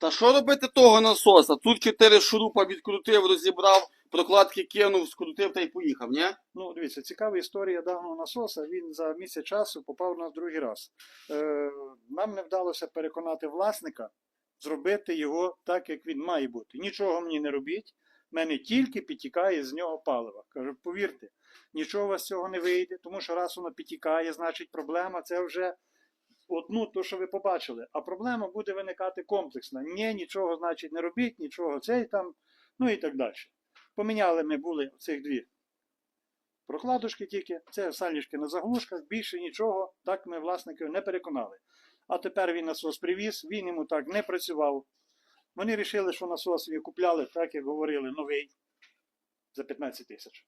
Та що робити того насоса? Тут чотири шурупа відкрутив, розібрав, прокладки кинув, скрутив та й поїхав, ні? Ну, дивіться, цікава історія даного насоса. Він за місяць часу попав у нас другий раз. Е, нам не вдалося переконати власника зробити його так, як він має бути. Нічого мені не робіть. в мене тільки підтікає з нього паливо. Кажу, повірте, нічого з цього не вийде, тому що раз воно підтікає, значить проблема це вже одну, то, що ви побачили. А проблема буде виникати комплексна. Ні, нічого, значить, не робіть, нічого цей там, ну і так далі. Поміняли ми були цих дві прокладочки тільки, це сальнички на заглушках, більше нічого, так ми власників не переконали. А тепер він насос привіз, він йому так не працював. Вони вирішили, що насос купляли, так як говорили, новий за 15 тисяч.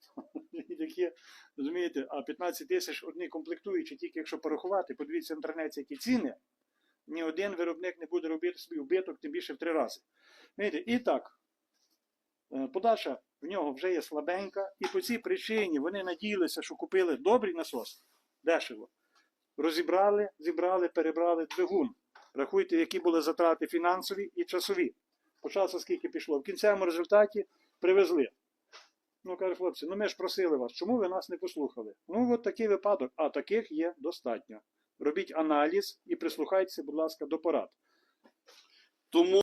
І такі, розумієте, а 15 тисяч одні комплектуючі, тільки якщо порахувати, подивіться в інтернеті, які ціни. Ні один виробник не буде робити свій убиток, тим більше в три рази. Знаєте, і так, Е, Подача в нього вже є слабенька, і по цій причині вони надіялися, що купили добрий насос дешево. Розібрали, зібрали, перебрали двигун. Рахуйте, які були затрати фінансові і часові. По часу скільки пішло. В кінцевому результаті привезли. Ну, каже, хлопці, ну ми ж просили вас, чому ви нас не послухали? Ну, от такий випадок, а таких є достатньо. Робіть аналіз і прислухайтеся, будь ласка, до порад. Тому